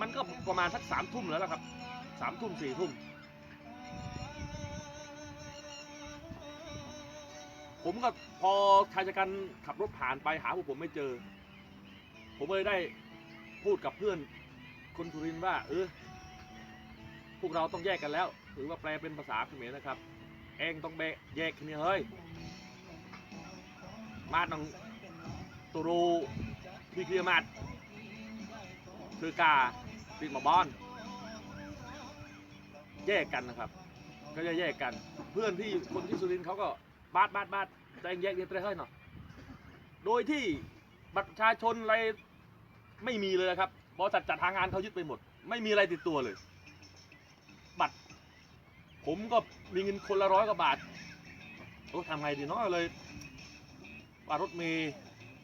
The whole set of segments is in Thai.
มันก็ประมาณสักสามทุ่มแล้วล่ะครับสามทุ่มสี่ทุ่มผมก็พอชายชะกันขับรถผ่านไปหาพวกผมไม่เจอ ผมเลยได้พูดกับเพื่อนคนสุรินว่า เออพวกเราต้องแยกกันแล้ว หรือว่าแปลเป็นภาษาเขมรนะครับ เองต้องแบะแยกนี่เฮ้ย มาดน้องตูรูพี่เคียมาดคือกา ติดหมาบอนแยกกันนะครับ ก็จะแยกกัน เพื่อนที่คนที่สุรินทร์เขาก็บาดบาดบาดแต่งแยกเนี่ยเตะเฮ้ยเนาะโดยที่บัตรประชาชนอะไรไม่มีเลยนะครับบริษัทจัดทางงานเขายึดไปหมด ไม่มีอะไรติดตัวเลย บัตร ผมก็มีเงินคนละร้อยกว่าบาทโอ้ทำไงดีเนาะเลยว่ารถเมย์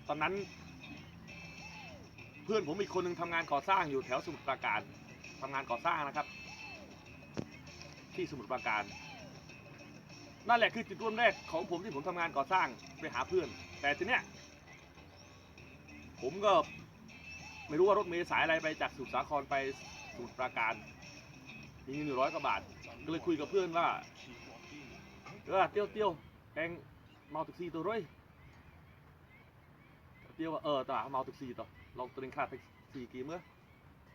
ตอนนั้น เพื่อนผมอีกคนหนึ่งทำงานก่อสร้างอยู่แถวสมุทรปราการทำงานก่อสร้างนะครับ ที่สมุทรปราการ นั่นแหละคือจุดริ่มแรกของผมที่ผมทำงานก่อสร้างไปหาเพื่อน แต่ทีเนี้ยผมก็ไม่รู้ว่ารถเมล์สายอะไรไปจากสุทรสาครไปสมุทรปราการมีเงินอยู่ร้อยกว่าบาทก็เลยคุยกับเพื่อนว่าเออเตี้ยวเตี้ยวแองเมาแท็กซีตัวร้อยเตี้ยวว่าเออตาเมาแท็กซีต่อ ลองตัวนึงค่าแท็กซี่กี่เมื่อ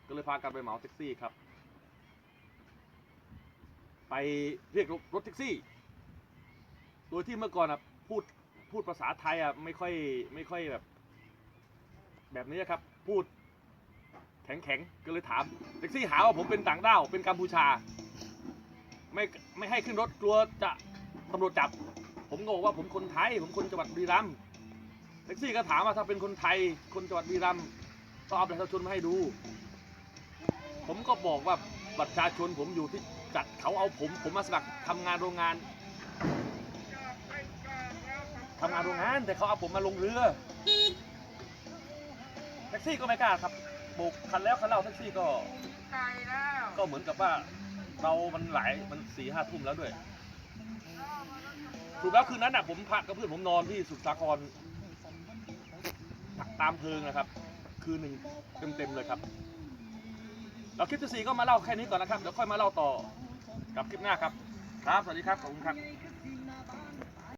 ก็เลยพากันไปเหมาแท็กซี่ครับ ไปเรียกรถแท็กซี่ โดยที่เมื่อก่อนอะพูดพูดภาษาไทยอะไม่ค่อยไม่ค่อยแบบ แบบนี้ครับ พูดแข็งแข็งก็เลยถามแท็กซี่หาว่าผมเป็นต่างด้าวเป็นกัมพูชา ไม่ไม่ให้ขึ้นรถกลัวจะตำรวจจับ ผมก็บอกว่าผมคนไทย ผมคนจังหวัดบุรีรัมย์ ท็กซี่ก็ถามว่าถ้าเป็นคนไทยคนจังหวัดบุรีรัมย์ต้องเอาบัตรประชาชนมาให้ดู ผมก็บอกว่าบัตรประชาชนผมอยู่ที่จัดเขาเอาผม ผมมาสมัครทำงานโรงงานทำงานโรงงานแต่เขาเอาผมมาลงเรือแท็กซี่ก็ไม่กล้าครับโบกคันแล้วคันเล่าแท็กซี่ก็ไกลแล้วก็เหมือนกับว่าเรามันหลายมันสี่ห้าทุ่มแล้วด้วยถูกแล้วคืนนั้นอะผมพักกับเพื่อนผมนอนที่สุดสาคร ตามเพลิงนะครับ คือหนึ่งเต็มๆเลยครับเราคลิปที่สี่ก็มาเล่าแค่นี้ก่อนนะครับเดี๋ยวค่อยมาเล่าต่อกับคลิปหน้าครับ ครับ สวัสดีครับ ขอบคุณครับ